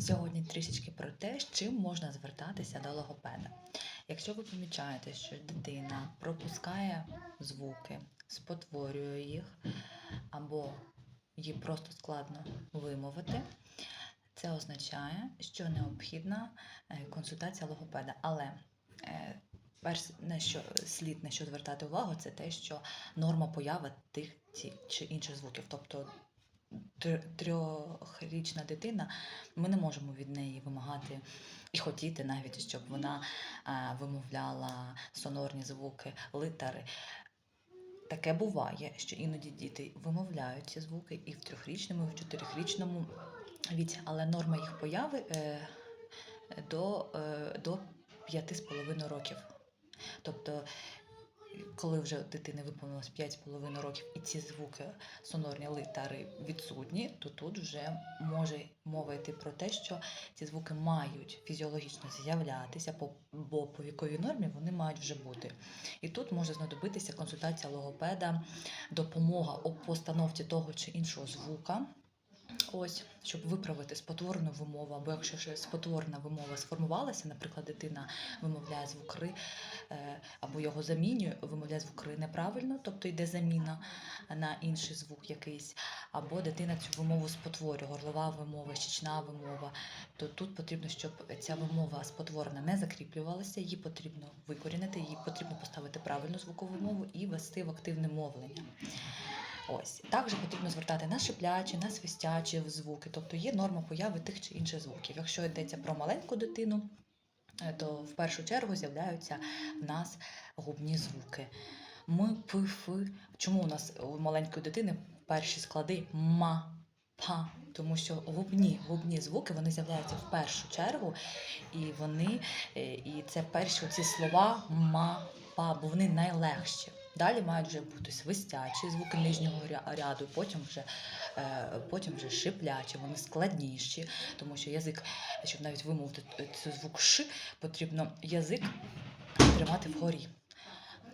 Сьогодні трішечки про те, з чим можна звертатися до логопеда. Якщо ви помічаєте, що дитина пропускає звуки, спотворює їх, або їй просто складно вимовити, це означає, що необхідна е, консультація логопеда. Але е, перш на що слід на що звертати увагу, це те, що норма появи тих чи інших звуків. Тобто трьохрічна дитина, ми не можемо від неї вимагати і хотіти навіть, щоб вона е, вимовляла сонорні звуки, литери. Таке буває, що іноді діти вимовляють ці звуки і в трьохрічному, і в чотирьохрічному віці, але норма їх появи е, до, е, до 5,5 років. Тобто, коли вже дитини виповнилось 5,5 років і ці звуки сонорні литери відсутні, то тут вже може мова йти про те, що ці звуки мають фізіологічно з'являтися, бо по віковій нормі вони мають вже бути. І тут може знадобитися консультація логопеда, допомога у постановці того чи іншого звука. Ось, щоб виправити спотворену вимову, або якщо ще спотворена вимова сформувалася, наприклад, дитина вимовляє звук «ри», е, або його замінює, вимовляє звук «ри» неправильно, тобто йде заміна на інший звук якийсь, або дитина цю вимову спотворює, горлова вимова, щічна вимова, то тут потрібно, щоб ця вимова спотворена не закріплювалася, її потрібно викорінити, їй потрібно поставити правильну звукову мову і вести в активне мовлення. Ось також потрібно звертати на шиплячі, на свистячі звуки, тобто є норма появи тих чи інших звуків. Якщо йдеться про маленьку дитину, е, то в першу чергу з'являються в нас губні звуки. Ми, фи. Чому у нас у маленької дитини перші склади ма, па? Тому що губні, губні звуки вони з'являються в першу чергу, і вони, е, і це перші ці слова ма, па, бо вони найлегші. Далі мають вже бути свистячі звуки нижнього ряду, потім вже, е, потім вже шиплячі, вони складніші, тому що язик, щоб навіть вимовити цю звук ш, потрібно язик тримати вгорі.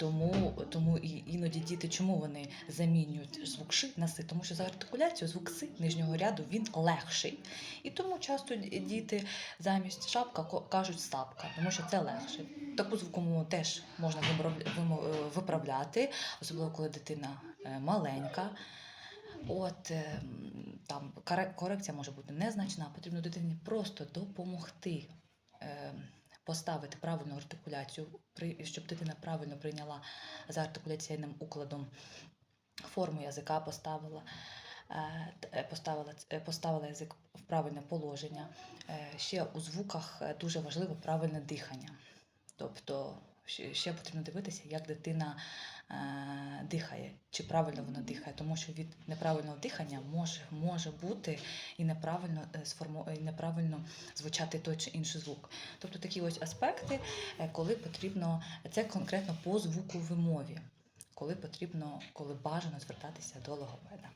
Тому, тому і іноді діти, чому вони замінюють звук ши на си? Тому що за артикуляцію звук си нижнього ряду він легший. І тому часто діти замість шапка кажуть сапка, тому що це легше. Таку звукову теж можна е, виправляти, особливо коли дитина е, маленька. От е, там коре- корекція може бути незначна, потрібно дитині просто допомогти. Поставити правильну артикуляцію, щоб дитина правильно прийняла за артикуляційним укладом форму язика, поставила, е, е, поставила, е, поставила язик в правильне положення. Ще у звуках дуже важливо правильне дихання. Тобто ще, потрібно дивитися, як дитина е, дихає, чи правильно вона дихає, тому що від неправильного дихання може, може бути і неправильно, е, сформу, і неправильно звучати той чи інший звук. Тобто такі ось аспекти, е, коли потрібно, це конкретно по звуковій мові, коли потрібно, коли бажано звертатися до логопеда.